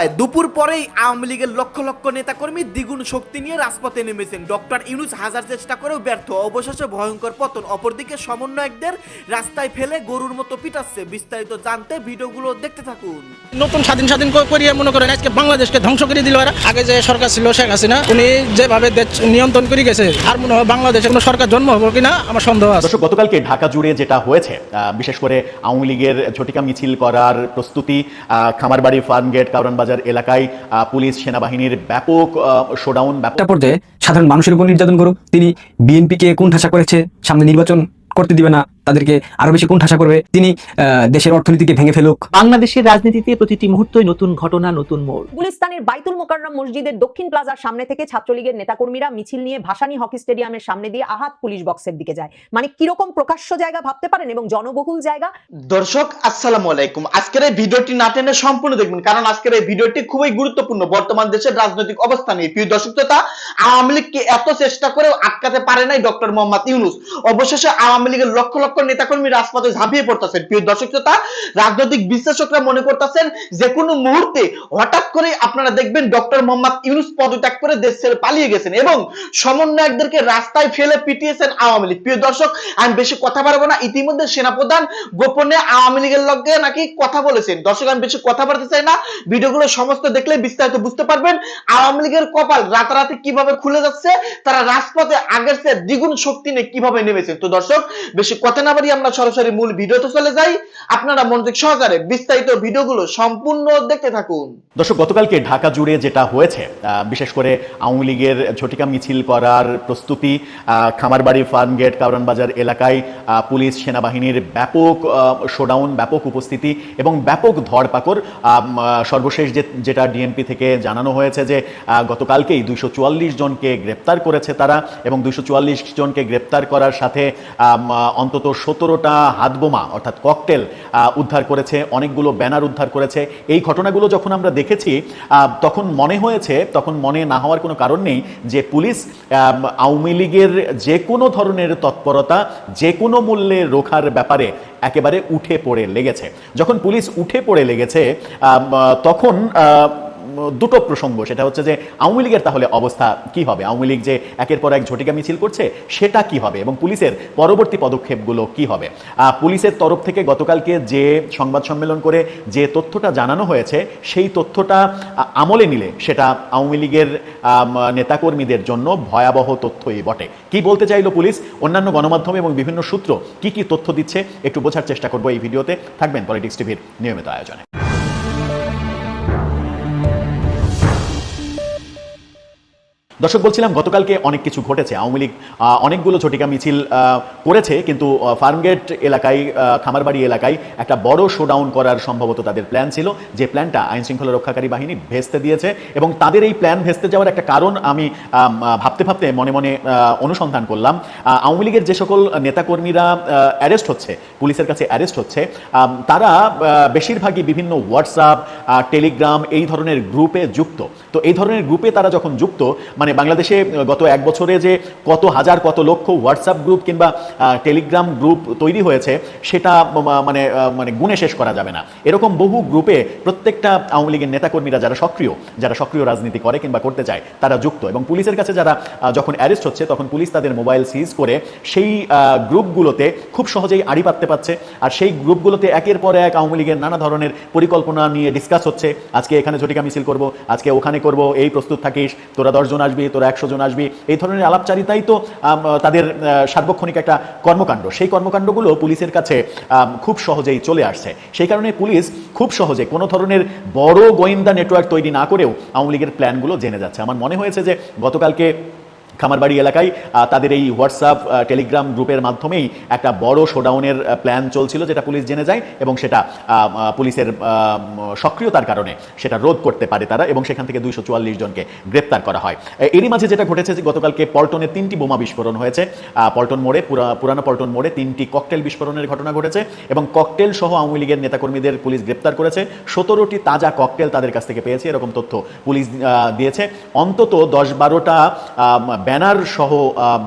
কথায় দুপুর পরেই আওয়ামী লীগের লক্ষ লক্ষ নেতাকর্মী দ্বিগুণ শক্তি নিয়ে রাজপথে নেমেছেন। ডক্টর ইউনুস হাজার চেষ্টা করেও ব্যর্থ। অবশেষে ভয়ঙ্কর পতন। অপরদিকে সমন্বয়কদের রাস্তায় ফেলে গরুর মতো পিটাচ্ছে। বিস্তারিত জানতে ভিডিওগুলো দেখতে থাকুন। নতুন স্বাধীন স্বাধীন করে করিয়ে মনে করেন আজকে বাংলাদেশকে ধ্বংস করে দিল এরা। আগে যে সরকার ছিল শেখ হাসিনা উনি যেভাবে দেশ নিয়ন্ত্রণ করে গেছে আর মনে হয় বাংলাদেশে কোনো সরকার জন্ম হবে কিনা আমার সন্দেহ আছে। গতকালকে ঢাকা জুড়ে যেটা হয়েছে আহ, বিশেষ করে আওয়ামী লীগের ঝটিকা মিছিল করার প্রস্তুতি আহ, ফার্ম গেট কারণ বাজার এলাকায় আহ, পুলিশ সেনাবাহিনীর ব্যাপক শোডাউন ব্যাপক পর্যায়ে সাধারণ মানুষের উপর নির্যাতন করুক তিনি বিএনপিকে কোন কোণঠাসা করেছে সামনে নির্বাচন করতে দিবে না। তাদেরকে আরও বেশি কোণঠাসা করবে। তিনি দেশের অর্থনীতিকে ভেঙে ফেলুক। বাংলাদেশের রাজনীতিতে প্রতিটি মুহূর্তই নতুন ঘটনা নতুন মোড়। গুলিস্তানের বাইতুল মোকাররম মসজিদের দক্ষিণ প্লাজার সামনে থেকে ছাত্রলীগের নেতাকর্মীরা মিছিল নিয়ে ভাসানী হকি স্টেডিয়ামের সামনে দিয়ে আহাত পুলিশ বক্সের দিকে যায়। মানে কীরকম প্রকাশ্য জায়গা ভাবতে পারেন এবং জনবহুল জায়গা? দর্শক আসসালামু আলাইকুম। আজকের এই ভিডিওটি না টেনে সম্পূর্ণ দেখবেন কারণ আজকের এই ভিডিওটি খুবই গুরুত্বপূর্ণ। বর্তমান দেশের রাজনৈতিক অবস্থা নিয়ে। প্রিয় দর্শক শ্রোতা আওয়ামী লীগকে এত চেষ্টা করেও আটকাতে পারে নাই ডক্টর মোহাম্মদ ইউনুস। অবশেষে আওয়ামী লীগের লক্ষ লক্ষ নেতাকর্মী রাজপথে ঝাঁপিয়ে পড়তেছেন। প্রিয় দর্শক শ্রোতা, রাজনৈতিক বিশ্লেষকরা মনে করতেছেন যে কোনো মুহূর্তে হঠাৎ করে আপনারা দেখবেন ডক্টর মোহাম্মদ ইউনুস পদত্যাগ করে দেশ ছেড়ে পালিয়ে গেছেন এবং সমন্বয়কদেরকে রাস্তায় ফেলে পিটিয়েছেন আওয়ামী লীগ। প্রিয় দর্শক, আমি বেশি কথা বাড়বো না। ইতিমধ্যে সেনাপ্রধান গোপনে আওয়ামী লীগের লগে নাকি কথা বলেছেন। দর্শক, আমি বেশি কথা বাড়তে চাই না। ভিডিওগুলো সমস্ত দেখলে বিস্তারিত বুঝতে পারবেন আওয়ামী লীগের কপাল রাতারাতি কীভাবে খুলে যাচ্ছে, তারা রাজপথে আগের চেয়ে দ্বিগুণ শক্তি নিয়ে কীভাবে নেমেছে তো দর্শক, বেশি কথা না বাড়িয়ে আমরা সরাসরি মূল ভিডিওতে চলে যাই। আপনারা মনোযোগ সহকারে বিস্তারিত ভিডিওগুলো সম্পূর্ণ দেখতে থাকুন। দর্শক, গতকালকে ঢাকা জুড়ে যেটা হয়েছে বিশেষ করে আওয়ামী লীগের ঝটিকা মিছিল করার প্রস্তুতি খামারবাড়ি ফার্মগেট কারণ বাজার এলাকায় পুলিশ, সেনাবাহিনীর ব্যাপক শোডাউন ব্যাপক উপস্থিতি এবং ব্যাপক ধরপাকড় সর্বশেষ যে, যেটা ডিএমপি থেকে জানানো হয়েছে যে গতকালকেই দুইশো চুয়াল্লিশ জনকে গ্রেপ্তার করেছে তারা এবং দুইশো চুয়াল্লিশ জনকে গ্রেপ্তার করার সাথে অন্তত সতেরোটা হাতবোমা, অর্থাৎ ককটেল উদ্ধার করেছে, অনেকগুলো ব্যানার উদ্ধার করেছে। এই ঘটনাগুলো যখন আমরা দেখেছি তখন মনে হয়েছে, তখন মনে না হওয়ার কোনো কারণ নেই যে পুলিশ আওয়ামী লীগের যে কোনো ধরনের তৎপরতা, যে কোনো মূল্যে রোখার ব্যাপারে একেবারে উঠে পড়ে লেগেছে। যখন পুলিশ উঠে পড়ে লেগেছে তখন দুটো প্রসঙ্গ। সেটা হচ্ছে যে, আওয়ামী লীগের তাহলে অবস্থা কি হবে? আওয়ামী লীগ যে একের পর এক ঝটিকা মিছিল করছে, সেটা কি হবে? এবং পুলিশের পরবর্তী পদক্ষেপগুলো কি হবে? পুলিশের তরফ থেকে গতকালকে যে সংবাদ সম্মেলন করে যে তথ্যটা জানানো হয়েছে, সেই তথ্যটা আমলে নিলে সেটা আওয়ামী লীগের নেতাকর্মীদের জন্য ভয়াবহ তথ্যই বটে। কি বলতে চাইলো পুলিশ? অন্যান্য গণমাধ্যম এবং বিভিন্ন সূত্র কি কি তথ্য দিচ্ছে, একটু বোঝার চেষ্টা করব এই ভিডিওতে। থাকবেন পলিটিক্স টিভির নিয়মিত আয়োজনে। দর্শক, বলছিলাম গতকালকে অনেক কিছু ঘটেছে। আওয়ামী লীগ অনেকগুলো ঝটিকা মিছিল করেছে, কিন্তু ফার্মগেট এলাকায় খামারবাড়ি এলাকায় একটা বড় শোডাউন করার সম্ভবত তাদের প্ল্যান ছিল। যে প্ল্যানটা আইন শৃঙ্খলা রক্ষাকারী বাহিনী ভেস্তে দিয়েছে এবং তাদের এই প্ল্যান ভেস্তে যাওয়ার একটা কারণ আমি ভাবতে ভাবতে মনে মনে অনুসন্ধান করলাম। আওয়ামী লীগের যে সকল নেতাকর্মীরা অ্যারেস্ট হচ্ছে, পুলিশের কাছে অ্যারেস্ট হচ্ছে তারা বেশিরভাগই বিভিন্ন হোয়াটসঅ্যাপ টেলিগ্রাম এই ধরনের গ্রুপে যুক্ত। তো এই ধরনের গ্রুপে তারা যখন যুক্ত মানে বাংলাদেশে গত এক বছরে যে কত হাজার, কত লক্ষ হোয়াটসঅ্যাপ গ্রুপ কিংবা টেলিগ্রাম গ্রুপ তৈরি হয়েছে, সেটা মানে মানে গুণে শেষ করা যাবে না। এরকম বহু গ্রুপে প্রত্যেকটা আওয়ামী লীগের নেতাকর্মীরা যারা সক্রিয় যারা সক্রিয় রাজনীতি করে কিংবা করতে চায়, তারা যুক্ত। এবং পুলিশের কাছে যারা যখন অ্যারেস্ট হচ্ছে, তখন পুলিশ তাদের মোবাইল সিজ করে সেই গ্রুপগুলোতে খুব সহজেই আড়ি পাততে পারছে। আর সেই গ্রুপগুলোতে একের পর এক আওয়ামী লীগের নানা ধরনের পরিকল্পনা নিয়ে ডিসকাস হচ্ছে। আজকে এখানে ঝটিকা মিছিল করব, আজকে ওখানে করব, এই প্রস্তুত থাকিস, তোরা দশজন আসবি, তোরা একশো জন আসবি। এই ধরনের আলাপচারিতাই তো তাদের সার্বক্ষণিক একটা কর্মকাণ্ড। সেই কর্মকাণ্ডগুলো পুলিশের কাছে খুব সহজেই চলে আসছে। সেই কারণে পুলিশ খুব সহজে কোনো ধরনের বড় গোয়েন্দা নেটওয়ার্ক তৈরি না করেও আওয়ামী লীগের প্ল্যানগুলো জেনে যাচ্ছে। আমার মনে হয়েছে যে গতকালকে খামারবাড়ি এলাকায় তাদের এই হোয়াটসঅ্যাপ টেলিগ্রাম গ্রুপের মাধ্যমেই একটা বড় শোডাউনের প্ল্যান চলছিল যেটা পুলিশ জেনে যায় এবং সেটা পুলিশের সক্রিয়তার কারণে সেটা রোধ করতে পারে তারা এবং সেখান থেকে দুইশো চুয়াল্লিশ জনকে গ্রেপ্তার করা হয়। এরই মাঝে যেটা ঘটেছে যে গতকালকে পল্টনে তিনটি বোমা বিস্ফোরণ হয়েছে। পল্টন মোড়ে, পুরা- পুরানো পল্টন মোড়ে তিনটি ককটেল বিস্ফোরণের ঘটনা ঘটেছে এবং ককটেল সহ আওয়ামী লীগের নেতাকর্মীদের পুলিশ গ্রেপ্তার করেছে। সতেরোটি তাজা ককটেল তাদের কাছ থেকে পেয়েছে, এরকম তথ্য পুলিশ দিয়েছে। অন্তত দশ বারোটা ব্যানার সহ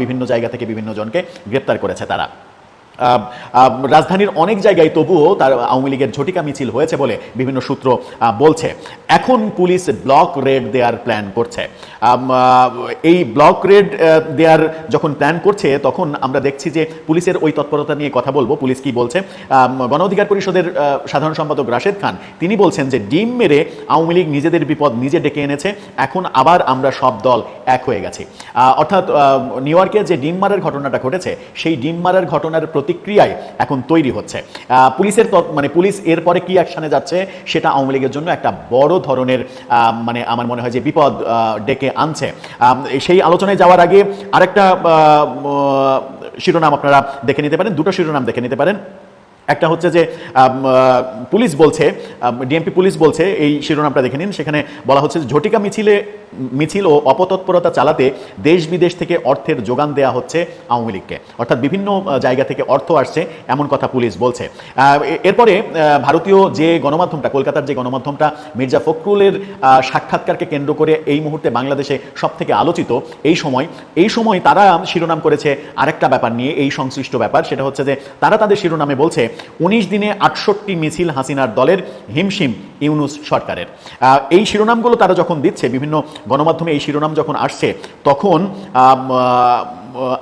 বিভিন্ন জায়গা থেকে বিভিন্ন জনকে গ্রেপ্তার করেছে তারা। রাজধানীর অনেক জায়গায় তবুও তার আওয়ামী লীগের ঝটিকা মিছিল হয়েছে বলে বিভিন্ন সূত্র বলছে। এখন পুলিশ ব্লক রেড দেওয়ার প্ল্যান করছে। এই ব্লক রেড দেওয়ার যখন প্ল্যান করছে, তখন আমরা দেখছি যে পুলিশের ওই তৎপরতা নিয়ে কথা বলব। পুলিশ কি বলছে? গণ অধিকার পরিষদের সাধারণ সম্পাদক রাশেদ খান, তিনি বলছেন যে ডিম মেরে আওয়ামী লীগ নিজেদের বিপদ নিজে ডেকে এনেছে। এখন আবার আমরা সব দল এক হয়ে গেছি। অর্থাৎ নিউ ইয়র্কে যে ডিম মারার ঘটনাটা ঘটেছে, সেই ডিম মারার ঘটনার প্রতিক্রিয়ায় এখন তৈরি হচ্ছে। পুলিশের মানে পুলিশ এরপরে কি অ্যাকশনে যাচ্ছে সেটা আওয়ামী লীগের জন্য একটা বড় ধরনের মানে আমার মনে হয় যে বিপদ ডেকে আনছে। সেই আলোচনায় যাওয়ার আগে আরেকটা শিরোনাম আপনারা দেখে নিতে পারেন, দুটো শিরোনাম দেখে নিতে পারেন। একটা হচ্ছে যে পুলিশ বলছে ডিএমপি পুলিশ বলছে, এই শিরোনামটা দেখে নিন। সেখানে বলা হচ্ছে যে ঝটিকা মিছিলে মিছিল ও অপতৎপরতা চালাতে দেশ বিদেশ থেকে অর্থের যোগান দেওয়া হচ্ছে আওয়ামী লীগকে। অর্থাৎ বিভিন্ন জায়গা থেকে অর্থ আসছে, এমন কথা পুলিশ বলছে। এরপরে ভারতীয় যে গণমাধ্যমটা, কলকাতার যে গণমাধ্যমটা, মির্জা ফখরুলের সাক্ষাৎকারকে কেন্দ্র করে এই মুহূর্তে বাংলাদেশে সব থেকে আলোচিত, এই সময় এই সময় তারা শিরোনাম করেছে আরেকটা ব্যাপার নিয়ে, এই সংশ্লিষ্ট ব্যাপার, সেটা হচ্ছে যে তারা তাদের শিরোনামে বলছে, উনিশ দিনে আটষট্টি মিছিল হাসিনার দলের হিমশিম ইউনুস সরকারের। এই শিরোনামগুলো তারা যখন দিচ্ছে বিভিন্ন গণমাধ্যমে এই শিরোনাম যখন আসছে তখন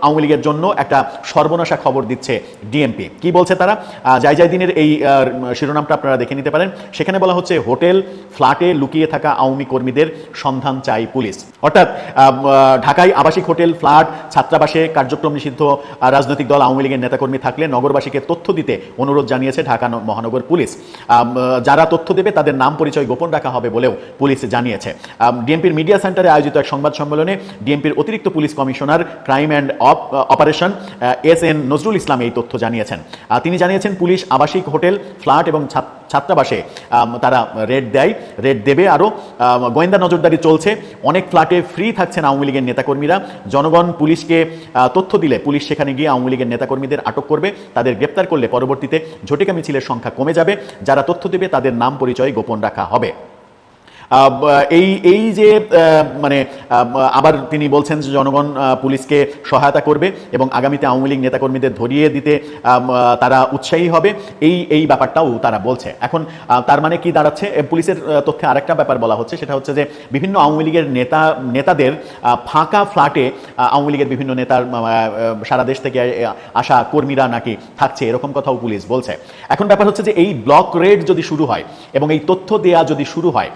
আওয়ামী লীগের জন্য একটা সর্বনাশা খবর দিচ্ছে ডিএমপি কি বলছে তারা? জায় জায় দিনের এই শিরোনামটা আপনারা দেখে নিতে পারেন। সেখানে বলা হচ্ছে, হোটেল ফ্ল্যাটে লুকিয়ে থাকা আওয়ামী কর্মীদের সন্ধান চাই পুলিশ। অর্থাৎ ঢাকায় আবাসিক হোটেল, ফ্ল্যাট, ছাত্রাবাসে কার্যক্রম নিষিদ্ধ রাজনৈতিক দল, আওয়ামী লীগের নেতাকর্মী থাকলে নগরবাসীকে তথ্য দিতে অনুরোধ জানিয়েছে ঢাকা মহানগর পুলিশ। যারা তথ্য দেবে তাদের নাম পরিচয় গোপন রাখা হবে বলেও পুলিশ জানিয়েছে। ডিএমপির মিডিয়া সেন্টারে আয়োজিত এক সংবাদ সম্মেলনে ডিএমপির অতিরিক্ত police commissioner, crime and operation S N Nazrul Islam এই তথ্য জানিয়েছেন। তিনি জানিয়েছেন পুলিশ আবাসিক হোটেল, ফ্ল্যাট এবং ছাত্রাবাসে তারা রেড দেয়, রেড দেবে আরও। গোয়েন্দা নজরদারি চলছে, অনেক ফ্ল্যাটে ফ্রি থাকছেন আওয়ামী লীগের নেতাকর্মীরা। জনগণ পুলিশকে তথ্য দিলে পুলিশ সেখানে গিয়ে আওয়ামী লীগের নেতাকর্মীদের আটক করবে, তাদের গ্রেপ্তার করলে পরবর্তীতে ঝটিকা মিছিলের সংখ্যা কমে যাবে। যারা তথ্য দেবে তাদের নাম পরিচয় গোপন রাখা হবে। এই এই যে মানে আবার তিনি বলছেন যে জনগণ পুলিশকে সহায়তা করবে এবং আগামীতে আওয়ামী লীগ নেতাকর্মীদের ধরিয়ে দিতে তারা উৎসাহী হবে। এই এই ব্যাপারটাও তারা বলছে। এখন তার মানে কি দাঁড়াচ্ছে? পুলিশের তথ্যে আরেকটা ব্যাপার বলা হচ্ছে, সেটা হচ্ছে যে বিভিন্ন আওয়ামী লীগের নেতা, নেতাদের ফাঁকা ফ্ল্যাটে আওয়ামী লীগের বিভিন্ন নেতার সারা দেশ থেকে আসা কর্মীরা নাকি থাকছে, এরকম কথাও পুলিশ বলছে। এখন ব্যাপার হচ্ছে যে এই ব্লক রেড যদি শুরু হয় এবং এই তথ্য দেয়া যদি শুরু হয়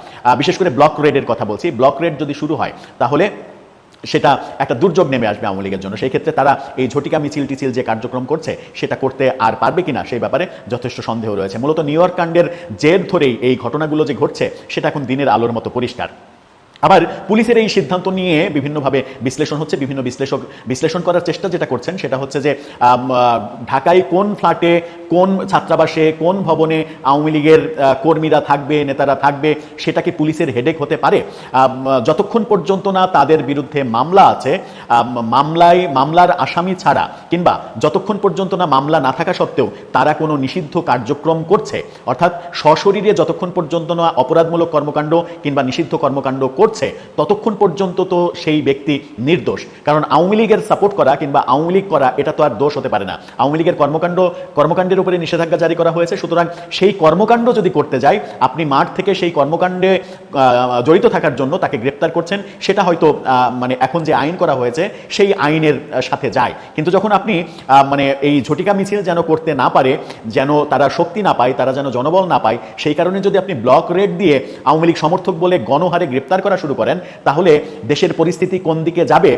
বিশেষ করে ব্লক রেডের কথা বলছি। ব্লক রেড যদি শুরু হয়, তাহলে সেটা একটা দুর্যোগ নেমে আসবে আওয়ামী লীগের জন্য। সেই ক্ষেত্রে তারা এই ঝটিকা মিছিল টিছিল যে কার্যক্রম করছে, সেটা করতে আর পারবে কিনা সেই ব্যাপারে যথেষ্ট সন্দেহ রয়েছে। মূলত নিউ ইয়র্ক কাণ্ডের জের ধরেই এই ঘটনাগুলো যে ঘটছে, সেটা এখন দিনের আলোর মতো পরিষ্কার। আবার পুলিশের এই সিদ্ধান্ত নিয়ে বিভিন্নভাবে বিশ্লেষণ হচ্ছে, বিভিন্ন বিশ্লেষক বিশ্লেষণ করার চেষ্টা যেটা করছেন, সেটা হচ্ছে যে ঢাকায় কোন ফ্ল্যাটে কোন ছাত্রাবাসে, কোন ভবনে আওয়ামী লীগের কর্মীরা থাকবে, নেতারা থাকবে, সেটা কি পুলিশের হেডেক হতে পারে? যতক্ষণ পর্যন্ত না তাদের বিরুদ্ধে মামলা আছে মামলায়, মামলার আসামি ছাড়া, কিংবা যতক্ষণ পর্যন্ত না মামলা না থাকা সত্ত্বেও তারা কোনো নিষিদ্ধ কার্যক্রম করছে, অর্থাৎ সশরীরে যতক্ষণ পর্যন্ত না অপরাধমূলক কর্মকাণ্ড কিংবা নিষিদ্ধ কর্মকাণ্ড করছে, ততক্ষণ পর্যন্ত তো সেই ব্যক্তি নির্দোষ। কারণ আওয়ামী লীগের সাপোর্ট করা কিংবা আওয়ামী লীগ করা, এটা তো আর দোষ হতে পারে না। আওয়ামী লীগের কর্মকাণ্ড কর্মকাণ্ডের উপরে নিষেধাজ্ঞা জারি করা হয়েছে। সুতরাং সেই কর্মকাণ্ড যদি করতে যায়, আপনি মাঠ থেকে সেই কর্মকাণ্ডে জড়িত থাকার জন্য তাকে গ্রেপ্তার করছেন, সেটা হয়তো মানে এখন যে আইন করা হয়েছে, সেই আইনের সাথে যায়। কিন্তু যখন আপনি মানে এই ঝটিকা মিছিল যেন করতে না পারে, যেন তারা শক্তি না পায়, তারা যেন জনবল না পায়, সেই কারণে যদি আপনি ব্লক রেড দিয়ে আওয়ামী লীগ সমর্থক বলে গণহারে গ্রেপ্তার করা শুরু করেন, তাহলে দেশের পরিস্থিতি কোন দিকে যাবে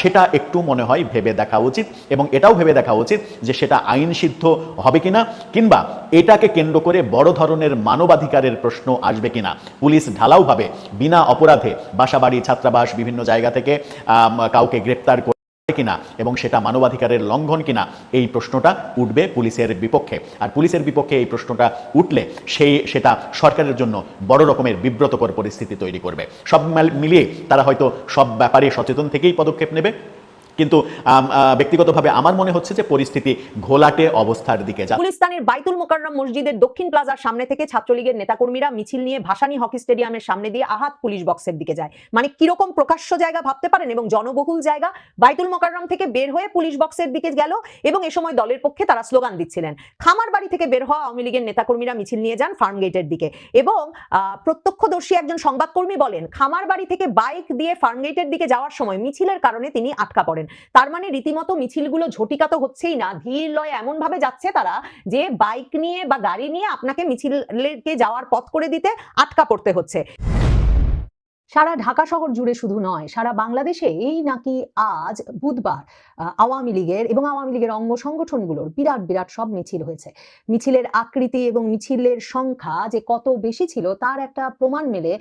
সেটা একটু মনে হয় ভেবে দেখা উচিত। এবং এটাও ভেবে দেখা উচিত যে সেটা আইন সিদ্ধ হবে কিনা, কিংবা এটাকে কেন্দ্র করে বড় ধরনের মানবাধিকারের প্রশ্ন আসবে কিনা, পুলিশ ঢালাওভাবে বিনা অপরাধে বাসাবাড়ি, ছাত্রাবাস বিভিন্ন জায়গা থেকে কাউকে গ্রেপ্তার কিনা এবং সেটা মানবাধিকারের লঙ্ঘন কিনা, এই প্রশ্নটা উঠবে পুলিশের বিপক্ষে। আর পুলিশের বিপক্ষে এই প্রশ্নটা উঠলে সেই, সেটা সরকারের জন্য বড় রকমের বিব্রতকর পরিস্থিতি তৈরি করবে। সব মিল- মিলিয়ে তারা হয়তো সব ব্যাপারে সচেতন থেকেই পদক্ষেপ নেবে। কিন্তু ব্যক্তিগতভাবে আমার মনে হচ্ছে যে পরিস্থিতি ঘোলাটে অবস্থার দিকে যা গুলিস্তানের বাইতুল মোকাররম মসজিদের দক্ষিণ প্লাজার সামনে থেকে ছাত্রলীগের নেতাকর্মীরা মিছিল নিয়ে ভাসানী হকি স্টেডিয়ামের সামনে দিয়ে আহাত পুলিশ বক্সের দিকে যায়। মানে কীরকম প্রকাশ্য জায়গা ভাবতে পারেন এবং জনবহুল জায়গা বাইতুল মোকাররম থেকে বের হয়ে পুলিশ বক্সের দিকে গেল এবং এ সময় দলের পক্ষে তারা স্লোগান দিচ্ছিলেন। খামার বাড়ি থেকে বের হওয়া আওয়ামী লীগের নেতাকর্মীরা মিছিল নিয়ে যান ফার্ম গেটের দিকে এবং প্রত্যক্ষদর্শী একজন সংবাদকর্মী বলেন, খামার বাড়ি থেকে বাইক দিয়ে ফার্ম গেটের দিকে যাওয়ার সময় মিছিলের কারণে তিনি আটকা পড়েন। তার মানে রীতিমতো মিছিলগুলো ঝটিকা তো হচ্ছেই না। ধীর লয় এমন ভাবে যাচ্ছে তারা যে বাইক নিয়ে বা গাড়ি নিয়ে আপনাকে মিছিলকে যাওয়ার পথ করে দিতে আটকা পড়তে হচ্ছে। সারা ঢাকা শহর জুড়ে শুধু নয়, সারা বাংলাদেশে এই নাকি আজ বুধবার আওয়ামী লীগের এবং আওয়ামী লীগের অঙ্গ সংগঠনগুলোর বিরাট বিরাট সব মিছিল হয়েছে। মিছিলের আকৃতি এবং মিছিলের সংখ্যা যে কত বেশি ছিল তার একটা প্রমাণ মেলে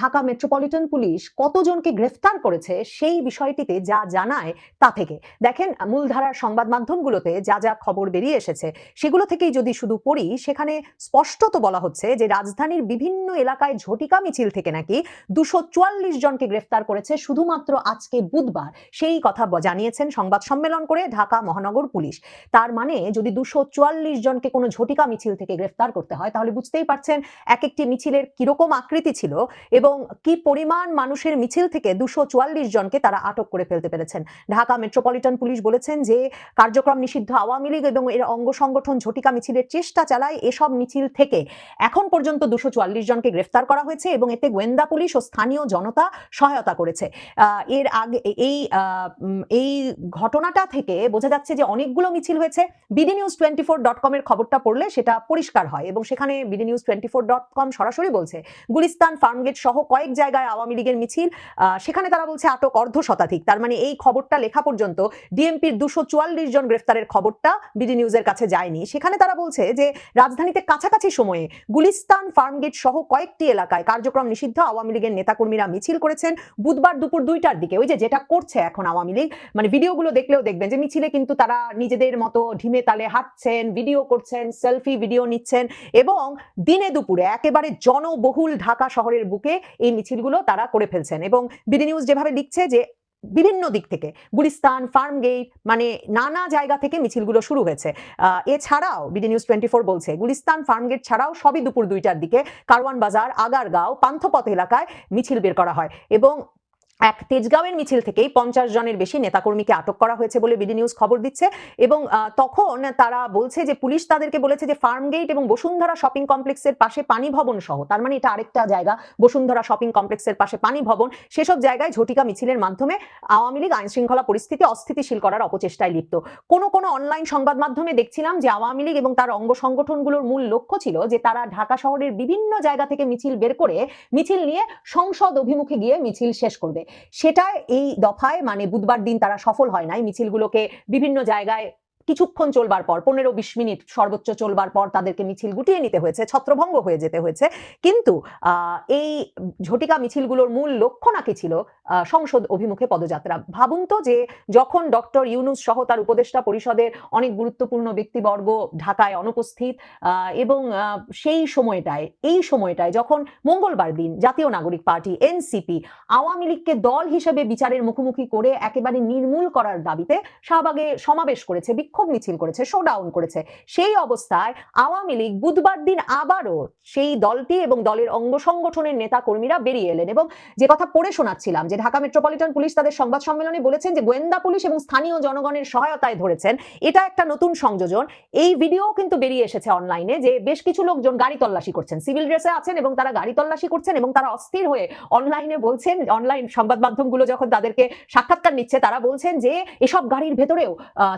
ঢাকা মেট্রোপলিটন পুলিশ কতজনকে গ্রেফতার করেছে সেই বিষয়টিতে যা জানায় তা থেকে। দেখেন, মূলধারার সংবাদ মাধ্যমগুলোতে যা যা খবর বেরিয়ে এসেছে সেগুলো থেকেই যদি শুধু পড়ি, সেখানে স্পষ্টত বলা হচ্ছে যে রাজধানীর বিভিন্ন এলাকায় ঝটিকা মিছিল থেকে নাকি দুশো চুয়াল্লিশ জনকে গ্রেফতার করেছে শুধুমাত্র আজকে বুধবার। সেই কথা জানিয়েছেন সংবাদ সম্মেলন করে ঢাকা মহানগর পুলিশ। তার মানে যদি দুশো চুয়াল্লিশ জনকে কোনো ঝটিকা মিছিল থেকে গ্রেফতার করতে হয়, তাহলে বুঝতেই পারছেন এক একটি মিছিলের কীরকম আকৃতি ছিল এবং কি পরিমাণ মানুষের মিছিল থেকে দুশো চুয়াল্লিশ জনকে তারা আটক করে ফেলতে পেরেছেন। ঢাকা মেট্রোপলিটন পুলিশ বলেছেন যে, কার্যক্রম নিষিদ্ধ আওয়ামী লীগ এবং এর অঙ্গ সংগঠন ঝটিকা মিছিলের চেষ্টা চালায় এসব মিছিল থেকে। এখন পর্যন্ত দুশো জনকে গ্রেফতার করা হয়েছে এবং এতে গোয়েন্দা পুলিশ ও স্থানীয় জনতা সহায়তা করেছে। এর আগে এই এই ঘটনাটা থেকে বোঝা যাচ্ছে যে অনেকগুলো মিছিল হয়েছে। BD news twenty four dot কমের খবরটা পড়লে সেটা পরিষ্কার হয় এবং সেখানে BD news twenty four dot com সরাসরি বলছে, গুলিস্তান, ফার্মগেট সহ কয়েক জায়গায় আওয়ামী লীগের মিছিল সেখানে তারা বলছে আটক অর্ধ শতাধিক তার মানে এই খবরটা লেখা পর্যন্ত ডিএমপির দুশো চুয়াল্লিশ জন গ্রেফতারের খবরটা বিডি নিউজের কাছে যায়নি। সেখানে তারা বলছে যে রাজধানীতে কাছাকাছি সময়ে গুলিস্তান, ফার্মগেট সহ কয়েকটি এলাকায় কার্যক্রম নিষিদ্ধ আওয়ামী লীগের নেতাকর্মীরা মিছিল করেছেন বুধবার দুপুর দুইটার দিকে। ওই যেটা করছে এখন আওয়ামী লীগ মানে ভিডিওগুলো দেখলেও দেখবেন যে মিছিলে কিন্তু তারা নিজেদের মতো ঢিমে তালে হাঁটছেন, ভিডিও করছেন, সেলফি, ভিডিও নিচ্ছেন এবং দিনে দুপুরে একেবারে জনবহুল ঢাকা শহরের বুকে এই মিছিলগুলো তারা করে ফেলছেন। এবং বিডি নিউজ যেভাবে লিখছে যে বিভিন্ন দিক থেকে। গুলিস্তান ফার্মগেট মানে নানা জায়গা থেকে মিছিলগুলো শুরু হয়েছে। এছাড়াও বিডি নিউজ টোয়েন্টি ফোর বলছে, গুলিস্তান ফার্মগেট ছাড়াও সবই দুপুর দুইটার দিকে কারওয়ান বাজার, আগারগাঁও, পান্থপথ এলাকায় মিছিল বের করা হয় এবং এক তেজগাঁওয়ের মিছিল থেকেই পঞ্চাশ জনের বেশি নেতাকর্মীকে আটক করা হয়েছে বলে বিডি নিউজ খবর দিচ্ছে এবং তখন তারা বলছে যে পুলিশ তাদেরকে বলেছে যে ফার্মগেট এবং বসুন্ধরা শপিং কমপ্লেক্সের পাশে পানি ভবন সহ, তার মানে এটা আরেকটা জায়গা, বসুন্ধরা শপিং কমপ্লেক্সের পাশে পানি ভবন, সেসব জায়গায় ঝটিকা মিছিলের মাধ্যমে আওয়ামী লীগ আইন শৃঙ্খলা পরিস্থিতি অস্থিতিশীল করার অপচেষ্টায় লিপ্ত। কোনো কোনো অনলাইন সংবাদ মাধ্যমে দেখছিলাম যে আওয়ামী লীগ এবং তার অঙ্গ সংগঠনগুলোর মূল লক্ষ্য ছিল যে তারা ঢাকা শহরের বিভিন্ন জায়গা থেকে মিছিল বের করে মিছিল নিয়ে সংসদ অভিমুখে গিয়ে মিছিল শেষ করবে। সেটা এই দফায় মানে বুধবার দিন তারা সফল হয় নাই। মিছিলগুলোকে বিভিন্ন জায়গায় কিছুক্ষণ চলবার পর, পনেরো বিশ মিনিট সর্বোচ্চ চলবার পর তাদেরকে মিছিল গুটিয়ে নিতে হয়েছে, ছত্রভঙ্গ হয়ে যেতে হয়েছে। কিন্তু এই ঝটিকা মিছিলগুলোর মূল লক্ষ্য নাকি ছিল সংসদ অভিমুখে পদযাত্রা। ভাবুন তো যে, যখন ডক্টর ইউনুস সহ তার উপদেষ্টা পরিষদের অনেক গুরুত্বপূর্ণ ব্যক্তিবর্গ ঢাকায় অনুপস্থিত এবং সেই সময়টায়, এই সময়টায় যখন মঙ্গলবার দিন জাতীয় নাগরিক পার্টি এনসিপি আওয়ামী লীগকে দল হিসেবে বিচারের মুখোমুখি করে একেবারে নির্মূল করার দাবিতে শাহবাগে সমাবেশ করেছে বিক্ষোভ। মিছিল করেছে শোডাউন করেছে। সেই অবস্থায় আওয়ামী লীগ বুধবার দিন আবারও সেই দলটি এবং দলের অঙ্গ সংগঠনের নেতা কর্মীরা বেরিয়ে এলেন এবং যে কথা পড়ে শোনাচ্ছিলাম, যে ঢাকা মেট্রোপলিটন পুলিশ তাদের সংবাদ সম্মেলনে বলেছেন যে গোয়েন্দা পুলিশ এবং স্থানীয় জনগণের সহায়তায় ধরেছেন, এটা একটা নতুন সংযোজন। এই ভিডিও কিন্তু বেরিয়ে এসেছে অনলাইনে যে বেশ কিছু লোকজন গাড়ি তল্লাশি করছেন সিভিল ড্রেসে আছেন এবং তারা গাড়ি তল্লাশি করছেন এবং তারা অস্থির হয়ে অনলাইনে বলছেন অনলাইন সংবাদ মাধ্যমগুলো যখন তাদেরকে সাক্ষাৎকার নিচ্ছে তারা বলছেন যে এসব গাড়ির ভেতরেও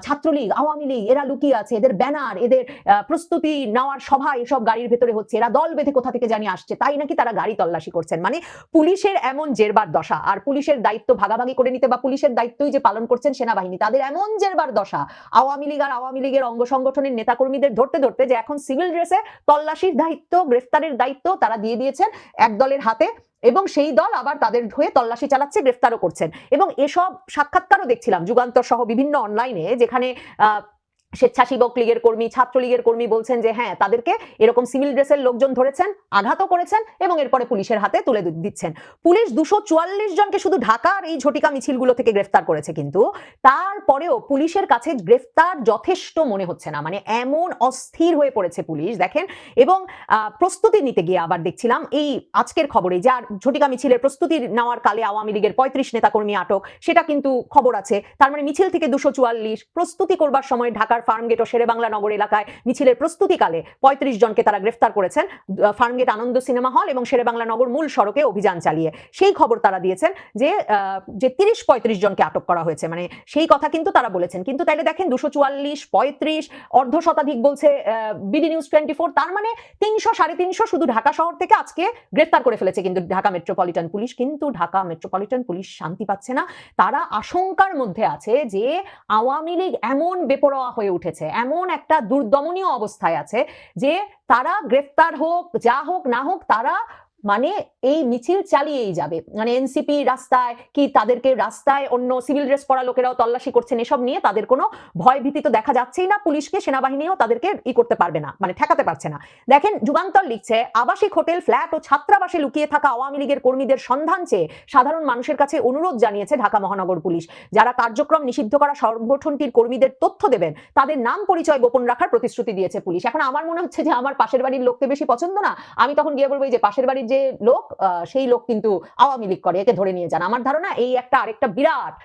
ছাত্রলীগ আওয়ামী লীগ, এরা লুকিয়ে আছে, এদের ব্যানার, এদের প্রস্তুতি নেওয়ার সভা, এসব গাড়ির ভেতরে হচ্ছে, এরা দল বেঁধে কোথা থেকে জানি আসছে, তাই নাকি তারা গাড়ি তল্লাশি করছেন? মানে পুলিশের এমন জেরবার দশা, আর পুলিশের দায়িত্ব ভাগাভাগি করে নিতে বা পুলিশের দায়িত্বই যে পালন করছেন সেনাবাহিনী, তাদের এমন জেরবার দশা, আওয়ামী লীগ আর আওয়ামী লীগের অঙ্গ সংগঠনের নেতাকর্মীদের ধরতে ধরতে যে এখন সিভিল ড্রেসে তল্লাশির দায়িত্ব, গ্রেফতারের দায়িত্ব তারা দিয়ে দিয়েছেন এক দলের হাতে এবং সেই দল আবার তাদের হয়ে তল্লাশি চালাচ্ছে, গ্রেফতারও করছেন। এবং এসব সাক্ষাৎকারও দেখছিলাম, যুগান্তর সহ বিভিন্ন অনলাইনে যেখানে স্বেচ্ছাসেবক লীগের কর্মী, ছাত্রলীগের কর্মী বলছেন যে হ্যাঁ তাদেরকে এরকম সিভিল ড্রেসের লোকজন ধরেছেন, আঘাতও করেছেন এবং এরপরে পুলিশের হাতে তুলে দিচ্ছেন। পুলিশ দুশো চুয়াল্লিশ জনকে শুধু ঢাকার এই ঝটিকা মিছিলগুলো থেকে গ্রেফতার করেছে কিন্তু তারপরেও পুলিশের কাছে গ্রেফতার যথেষ্ট মনে হচ্ছে না। মানে এমন অস্থির হয়ে পড়েছে পুলিশ, দেখেন, এবং প্রস্তুতি নিতে গিয়ে আবার দেখছিলাম এই আজকের খবরে যে, আর ঝটিকা মিছিলের প্রস্তুতি নেওয়ার কালে আওয়ামী লীগের পঁয়ত্রিশ নেতাকর্মী আটক, সেটা কিন্তু খবর আছে। তার মানে মিছিল থেকে দুশো চুয়াল্লিশ, প্রস্তুতি করবার সময় ঢাকার ফার্মগেট ও শেরেবাংলা নগর এলাকায় মিছিলের প্রস্তুতিকালে পঁয়ত্রিশ জনকে তারা গ্রেফতার করেছেন ফার্মগেট আনন্দ সিনেমা হল এবং শেরেবাংলা নগর মূল সড়কে অভিযান চালিয়ে। সেই খবর তারা দিয়েছেন যে যে তিরিশ পঁয়ত্রিশ জনকে আটক করা হয়েছে। মানে সেই কথা কিন্তু তারা বলেছেন। কিন্তু তাইলে দেখেন দুশো চুয়াল্লিশ, পঁয়ত্রিশ, অর্ধ শতাধিক বলছে বিডি নিউজ টোয়েন্টি ফোর তার মানে তিনশো, সাড়ে তিনশো শুধু ঢাকা শহর থেকে আজকে গ্রেফতার করে ফেলেছে কিন্তু ঢাকা মেট্রোপলিটন পুলিশ। কিন্তু ঢাকা মেট্রোপলিটন পুলিশ শান্তি পাচ্ছে না। তারা আশঙ্কার মধ্যে আছে যে, আওয়ামী লীগ এমন বেপরোয়া হয়ে উঠেছে। এমন একটা দুর্দমনীয় অবস্থায় আছে যে তারা গ্রেফতার হোক, যা হোক, না হোক, তারা মানে এই মিছিল চালিয়েই যাবে। মানে এনসিপি রাস্তায় কি তাদেরকে রাস্তায় অন্য সিভিল ড্রেস পরা লোকেরাও তল্লাশি করছেন এসব নিয়ে তাদের কোনো ভয় ভীতি তো দেখা যাচ্ছেই না। পুলিশকে, সেনাবাহিনীও তাদেরকে ই করতে পারবে না মানে ঠেকাতে পারছে না। দেখেন, যুগান্তর লিখছে, আবাসিক হোটেল, ফ্ল্যাট ও ছাত্রাবাসে লুকিয়ে থাকা আওয়ামী লীগের কর্মীদের সন্ধান চেয়ে সাধারণ মানুষের কাছে অনুরোধ জানিয়েছে ঢাকা মহানগর পুলিশ। যারা কার্যক্রম নিষিদ্ধ করা সংগঠনটির কর্মীদের তথ্য দেবেন, তাদের নাম পরিচয় গোপন রাখার প্রতিশ্রুতি দিয়েছে পুলিশ। এখন আমার মনে হচ্ছে যে আমার পাশের বাড়ির লোককে বেশি পছন্দ না। আমি তখন গিয়ে বলব যে পাশের বাড়ির যে লোক সেই লোক কিন্তু আওয়ামী লীগ করে, একে ধরে নিয়ে যান। আমার ধারণা এই একটা আরেকটা বিরাট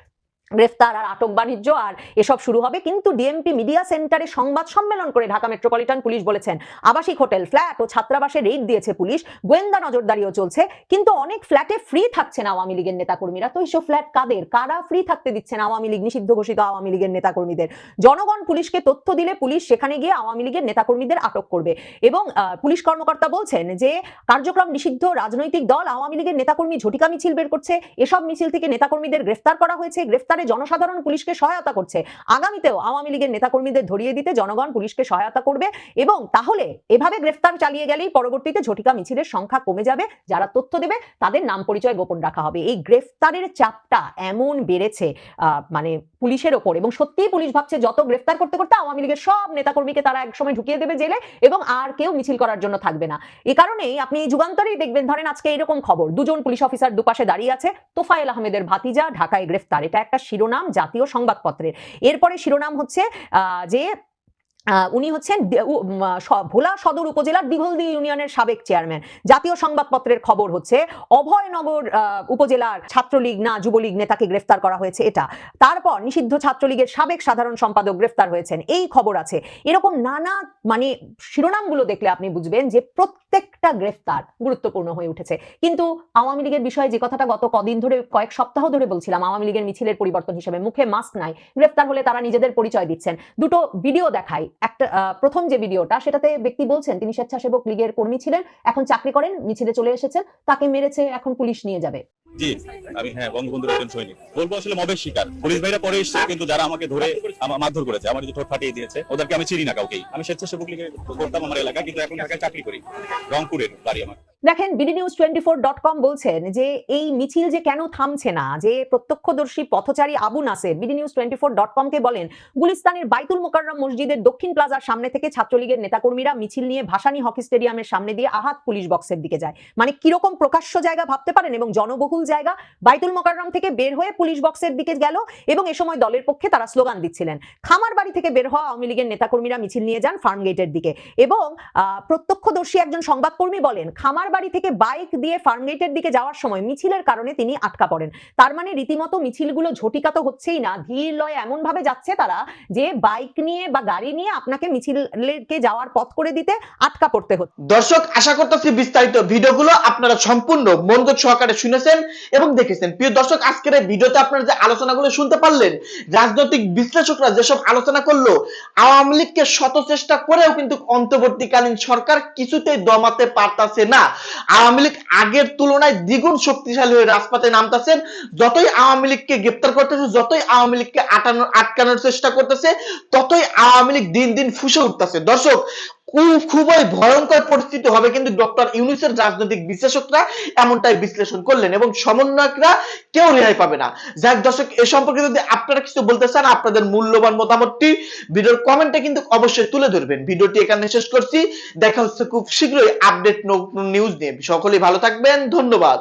গ্রেফতার আর আটক বাণিজ্য আর এসব শুরু হবে কিন্তু ডিএমপি মিডিয়া সেন্টারে সংবাদ সম্মেলন করে ঢাকা মেট্রোপলিটন পুলিশ বলেছেন, আবাসিক হোটেল, ফ্ল্যাট ও ছাত্রাবাসে রেড দিয়েছে পুলিশ, গোয়েন্দা নজরদারিও চলছে, কিন্তু অনেক ফ্ল্যাটে ফ্রি থাকছেন আওয়ামী লীগের নেতাকর্মীরা। তো এইসব ফ্ল্যাট কাদের? কারা ফ্রি থাকতে দিচ্ছেন আওয়ামী লীগ, নিষিদ্ধ ঘোষিত আওয়ামী লীগের নেতাকর্মীদের? জনগণ পুলিশকে তথ্য দিলে পুলিশ সেখানে গিয়ে আওয়ামী লীগের নেতাকর্মীদের আটক করবে। এবং পুলিশ কর্মকর্তা বলছেন যে, কার্যক্রম নিষিদ্ধ রাজনৈতিক দল আওয়ামী লীগের নেতাকর্মী ঝটিকা মিছিল বের করছে, এসব মিছিল থেকে নেতাকর্মীদের গ্রেফতার করা হয়েছে, গ্রেফতারে জনসাধারণ পুলিশকে সহায়তা করছে। আগামীতেও আওয়ামী লীগের নেতাকর্মীদের ধরিয়ে দিতে জনগণ পুলিশকে সহায়তা করবে এবং তাহলে এভাবে গ্রেফতার চালিয়ে গেলেই পরবর্তীতে ঝটিকা মিছিলের সংখ্যা কমে যাবে। যারা তথ্য দেবে তাদের নাম পরিচয় গোপন রাখা হবে। এই গ্রেফতারের চাপটা এমন বেড়েছে মানে পুলিশের ওপর এবং সত্যিই পুলিশ ভাবছে যত গ্রেফতার করতে করতে আওয়ামী লীগের সব নেতাকর্মীকে তারা একসময় ঢুকিয়ে দেবে জেলে এবং আর কেউ মিছিল করার জন্য থাকবে না। এ কারণেই আপনি যুগান্তরেই দেখবেন, ধরেন আজকে এরকম খবর, দুজন পুলিশ অফিসার দুপাশে দাঁড়িয়ে আছে, তোফায়েল আহমেদের ভাতিজা ঢাকায় গ্রেফতার। এটা একটা শিরোনাম জাতীয় সংবাদপত্রের। এরপরে শিরোনাম হচ্ছে যে উনি হচ্ছেন ভোলা সদর উপজেলার দিঘলদি ইউনিয়নের সাবেক চেয়ারম্যান। জাতীয় সংবাদপত্রের খবর হচ্ছে, অভয়নগর উপজেলার ছাত্রলীগ না যুবলীগ নেতাকে গ্রেফতার করা হয়েছে এটা। তারপর নিষিদ্ধ ছাত্রলীগের সাবেক সাধারণ সম্পাদক গ্রেফতার হয়েছেন, এই খবর আছে। এরকম নানা মানে শিরোনামগুলো দেখলে আপনি বুঝবেন যে প্রত্যেকটা গ্রেফতার গুরুত্বপূর্ণ হয়ে উঠেছে। কিন্তু আওয়ামী লীগের বিষয়ে যে কথাটা গত কদিন ধরে, কয়েক সপ্তাহ ধরে বলছিলাম, আওয়ামী লীগের মিছিলের পরিবর্তন হিসেবে মুখে মাস্ক নাই। গ্রেফতার হলে তারা নিজেদের পরিচয় দিচ্ছেন। দুটো ভিডিও দেখাই। একটা প্রথম যে ভিডিওটা সেটাতে ব্যক্তি বলছেন, তিনি স্বেচ্ছাসেবক লীগের কর্মী ছিলেন, এখন চাকরি করেন, মিছিলে চলে এসেছেন, তাকে মেরেছে, এখন পুলিশ নিয়ে যাবে। জি, আমি হ্যাঁ বঙ্গবন্ধুর একজন সৈনিক। বলব আসলে মবের শিকার। পুলিশ ভাইরা পরে এসছে, কিন্তু যারা আমাকে ধরে মারধর করেছে, আমার ঠোঁট ফাটিয়ে দিয়েছে, ওদেরকে আমি চিনি না কাউকেই। আমি স্বেচ্ছাসেবক করতাম আমার এলাকা কিন্তু এখন চাকরি করি। রংপুরের বাড়ি আমার। দেখেন BD news twenty four dot com বলছেন যে, এই মিছিল যে কেন থামছে না, যে প্রত্যক্ষদর্শী পথচারী Abu Naser BD news twenty four dot কমকে বলেন, গুলিস্তানের বাইতুল মোকাররম মসজিদের দক্ষিণ প্লাজার সামনে থেকে ছাত্রলীগের নেতাকর্মীরা মিছিল নিয়ে ভাসানী হকি স্টেডিয়ামের সামনে দিয়ে আহাত পুলিশ বক্সের দিকে যায়। মানে কীরকম প্রকাশ্য জায়গা ভাবতে পারেন এবং জনবহুল জায়গা। বাইতুল মোকাররম থেকে বের হয়ে পুলিশ বক্সের দিকে গেল এবং এ সময় দলের পক্ষে তারা স্লোগান দিচ্ছিলেন। খামার বাড়ি থেকে বের হওয়া আওয়ামী লীগের নেতাকর্মীরা মিছিল নিয়ে যান ফার্ম গেটের দিকে এবং প্রত্যক্ষদর্শী একজন সংবাদকর্মী বলেন, খামার বাড়ি থেকে বাইক দিয়ে ফার্মগেটের দিকে যাওয়ার সময় মিছিলের কারণে তিনি আটকা পড়েন। তার মানে রীতিমতো মিছিলগুলো ঝটিকা তো হচ্ছেই না। ধীর লয় এমন ভাবে যাচ্ছে তারা যে বাইক নিয়ে বা গাড়ি নিয়ে আপনাকে মিছিলকে যাওয়ার পথ করে দিতে আটকা পড়তে হচ্ছে। দর্শক, আশা করতেছি বিস্তারিত ভিডিওগুলো আপনারা সম্পূর্ণ মনোযোগ সহকারে শুনেছেন। এবং দেখেছেন, প্রিয় দর্শক, আজকের এই ভিডিওতে আপনারা যে আলোচনাগুলো শুনতে পারলেন, রাজনৈতিক বিশ্লেষকরা যেসব আলোচনা করল, আওয়ামী লীগকে শত চেষ্টা করেও কিন্তু অন্তর্বর্তীকালীন সরকার কিছুতেই দমাতে পারতাছে না। আওয়ামী লীগ আগের তুলনায় দ্বিগুণ শক্তিশালী হয়ে রাজপথে নামতাছেন। যতই আওয়ামী লীগকে গ্রেপ্তার করতেছে, যতই আওয়ামী লীগকে আটানো, আটকানোর চেষ্টা করতেছে, ততই আওয়ামী লীগ দিন দিন ফুসে উঠতেছে। দর্শক খুবই ভয়ঙ্কর পরিস্থিতি হবে কিন্তু ডক্টর ইউনুসের রাজনৈতিক বিশ্লেষকরা এমনটাই বিশ্লেষণ করলেন এবং সমন্বয়করা কেউ রেহাই পাবে না। যাক দর্শক, এ সম্পর্কে যদি আপনারা কিছু বলতে চান, আপনাদের মূল্যবান মতামতটি ভিডিওর কমেন্টে কিন্তু অবশ্যই তুলে ধরবেন। ভিডিওটি এখানে শেষ করছি। দেখা হচ্ছে খুব শীঘ্রই আপডেট নিউজ নিয়ে। সকলেই ভালো থাকবেন। ধন্যবাদ।